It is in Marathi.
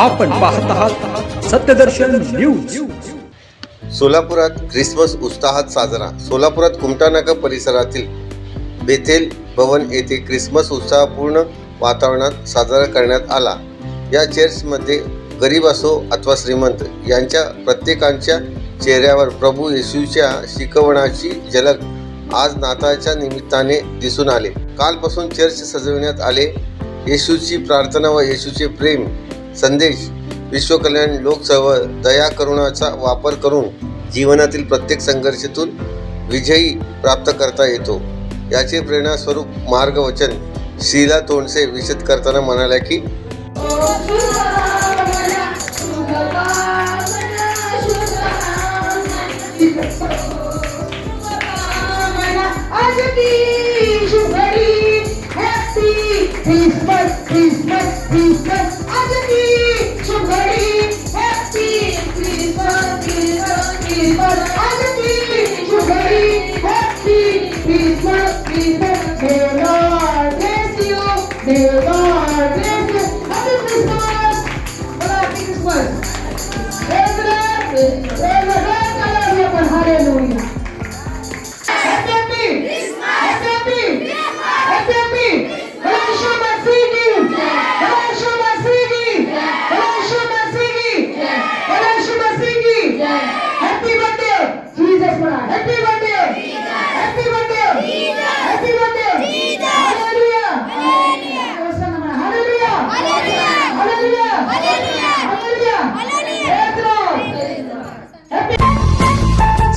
आपण पाहत आहात सत्यदर्शन न्यूज. सोलापुरात ख्रिसमस उत्साहात साजरा. सोलापुरात कुमटानाका परिसरातील बेथेल भवन येथे ख्रिसमस उत्साहपूर्ण वातावरणात साजरा करण्यात आला. या चर्चमध्ये गरीब असो अथवा श्रीमंत यांच्या प्रत्येकांच्या चेहऱ्यावर प्रभू येशूच्या शिकवणाची झलक आज नाताळच्या निमित्ताने दिसून आले. कालपासून चर्च सजविण्यात आले. येशूची प्रार्थना व येशूचे प्रेम संदेश विश्वकल्याण लोकचळवळ दया करुणाचा वापर करून जीवनातील प्रत्येक संघर्षातून विजयी प्राप्त करता येतो याचे प्रेरणास्वरूप मार्गवचन शीला तोंडसे विशद करताना म्हणाल्या की Christmas, Christmas, Christmas. Here